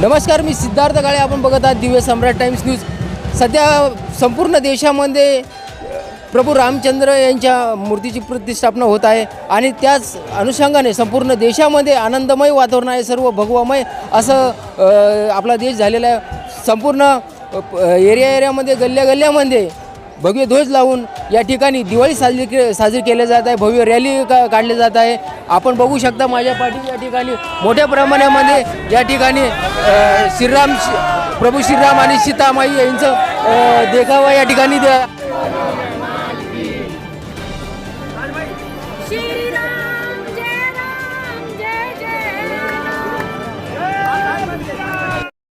नमस्कार मी सिद्धार्थ काळे आपण बघत आहात दिव्य सम्राट टाइम्स न्यूज. सध्या संपूर्ण देशामध्ये प्रभू रामचंद्र यांच्या मूर्तीची प्रतिष्ठापना होत आहे आणि त्याच अनुषंगाने संपूर्ण देशामध्ये आनंदमय वातावरण आहे सर्व भगवामय असं आपला देश झालेला आहे. संपूर्ण एरिया एरियामध्ये गल्ल्या गल्ल्यामध्ये भव्य ध्वज लावून या ठिकाणी दिवाळी साजरी के साजरी केली जात आहे. भव्य रॅली का काढली जात आहे. आपण बघू शकता माझ्या पाठी या ठिकाणी मोठ्या प्रमाणामध्ये या ठिकाणी श्रीराम प्रभू श्रीराम आणि सीतामाई यांचं देखावा या ठिकाणी द्या.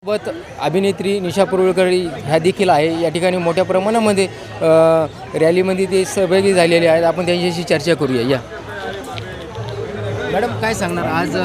सोबत अभिनेत्री निशा पुरवळकर ह्या देखील आहे. या ठिकाणी मोठ्या प्रमाणामध्ये रॅलीमध्ये ते सहभागी झालेले आहेत. आपण त्यांच्याशी चर्चा करूया. या. मॅडम काय सांगणार? आज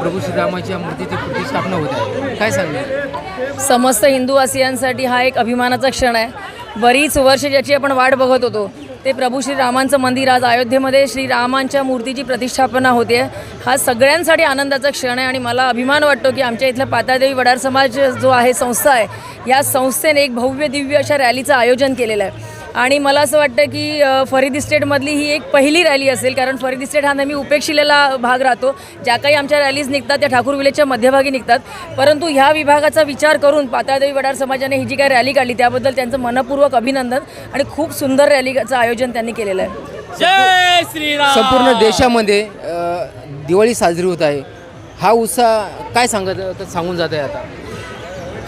प्रभू श्रीरामाच्या मूर्तीची प्रतिष्ठापना होत आहे. काय सांगणार? समस्त हिंदूवासियांसाठी हा एक अभिमानाचा क्षण आहे. बरीच वर्ष ज्याची आपण वाट बघत होतो ते प्रभू श्रीरामांचं मंदिर आज अयोध्येमध्ये श्रीरामांच्या मूर्तीची प्रतिष्ठापना होते. हा सगळ्यांसाठी आनंदाचा क्षण आहे आणि मला अभिमान वाटतो की आमच्या इथल्या पातादेवी वडार समाज जो आहे संस्था आहे या संस्थेने एक भव्य दिव्य अशा रॅलीचं आयोजन केलेलं आहे. आणि मला असं वाटतं की फरीद इस्टेटमधली ही एक पहिली रॅली असेल कारण फरीद इस्टेट हा नेहमी उपेक्षिलेला भाग राहतो. ज्या काही आमच्या रॅलीज निघतात त्या ठाकूर विलेजच्या मध्यभागी निघतात. परंतु ह्या विभागाचा विचार करून पाताळदेवी वडार समाजाने ही जी काही रॅली काढली त्याबद्दल त्यांचं मनपूर्वक अभिनंदन आणि खूप सुंदर रॅलीचं आयोजन त्यांनी केलेलं आहे. जय श्रीराम! संपूर्ण देशामध्ये दिवाळी साजरी होत आहे. हा उत्साह काय सांगत सांगून जात आहे आता?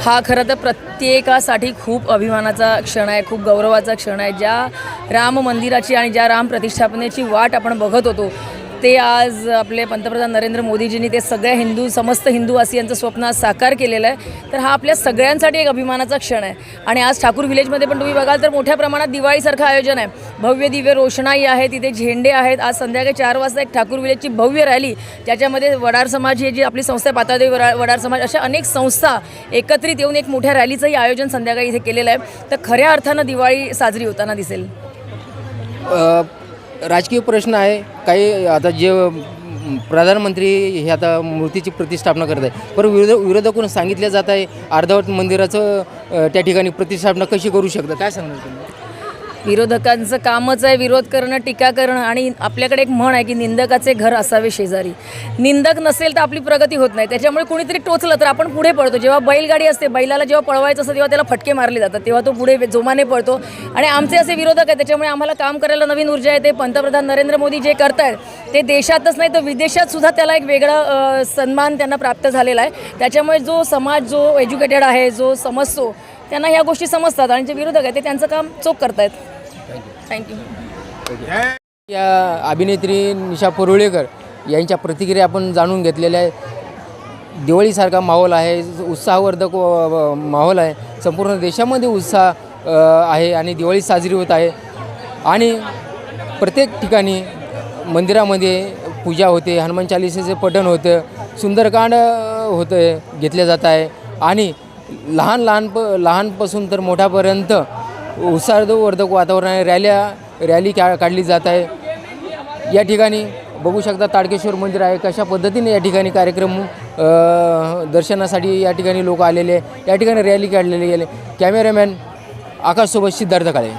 हा खरं तर प्रत्येकासाठी खूप अभिमानाचा क्षण आहे खूप गौरवाचा क्षण आहे. ज्या राम मंदिराची आणि ज्या राम प्रतिष्ठापनेची वाट आपण बघत होतो ते आज आपले पंतप्रधान नरेंद्र मोदीजींनी ते सगळ्या हिंदू समस्त हिंदूवासियांचं स्वप्न आज साकार केलेलं आहे. तर हा आपल्या सगळ्यांसाठी एक अभिमानाचा क्षण आहे. आणि आज ठाकूर विलेजमध्ये पण तुम्ही बघाल तर मोठ्या प्रमाणात दिवाळीसारखं आयोजन आहे. भव्य दिव्य रोषणाई आहे तिथे झेंडे आहेत. आज संध्याकाळी चार वाजता एक ठाकूर विलेजची भव्य रॅली ज्याच्यामध्ये वडार समाज ही जी आपली संस्था आहे, पातादेवी वडा वडार समाज अशा अनेक संस्था एकत्रित येऊन एक मोठ्या रॅलीचंही आयोजन संध्याकाळी इथे केलेलं आहे. तर खऱ्या अर्थानं दिवाळी साजरी होताना दिसेल. राजकीय प्रश्न आहे. काही आता जे प्रधानमंत्री हे आता मूर्तीची प्रतिष्ठापना करत आहे. पर विरोध विरोधकून सांगितलं जात आहे अर्धवट मंदिराचं त्या ठिकाणी प्रतिष्ठापना कशी करू शकतं काय सांगणार तुम्ही? विरोधकांचं कामच आहे विरोध करणं टीका करणं आणि आपल्याकडे एक म्हण आहे की निंदकाचे घर असावे शेजारी. निंदक नसेल तर आपली प्रगती होत नाही. त्याच्यामुळे कुणीतरी टोचलं तर आपण पुढे पळतो. जेव्हा बैलगाडी असते बैलाला जेव्हा पळवायचं असतं तेव्हा त्याला फटके मारले जातात. तेव्हा तो पुढे जोमाने पळतो. आणि आमचे असे विरोधक आहेत त्याच्यामुळे आम्हाला काम करायला नवीन ऊर्जा येते. पंतप्रधान नरेंद्र मोदी जे करत आहेत ते देशातच नाही तर विदेशात सुद्धा त्याला एक वेगळा सन्मान त्यांना प्राप्त झालेला आहे. त्याच्यामुळे जो समाज जो एज्युकेटेड आहे जो समजतो त्यांना ह्या गोष्टी समजतात आणि जे विरोधक आहेत ते त्यांचं काम चोख करतायत. थँक्यू या अभिनेत्री निशा परुळेकर यांच्या प्रतिक्रिया आपण जाणून घेतलेल्या आहे दिवाळीसारखा माहोल आहे उत्साहवर्धक माहोल आहे. संपूर्ण देशामध्ये उत्साह आहे आणि दिवाळी साजरी होत आहे. आणि प्रत्येक ठिकाणी मंदिरामध्ये पूजा होते हनुमान चालिसेचं पठण होतं सुंदरकांड होतं घेतले जात आहे. आणि लहान लहान प लहानपासून तर मोठ्यापर्यंत उत्साहवर्धक वातावरणाने रॅल्या रॅली का काढली जात आहे. या ठिकाणी बघू शकता ताडकेश्वर मंदिर आहे. कशा पद्धतीने या ठिकाणी कार्यक्रम दर्शनासाठी या ठिकाणी लोक आलेले या ठिकाणी रॅली काढलेली गेले. कॅमेरामॅन आकाशसोबत सिद्धार्थ काळे.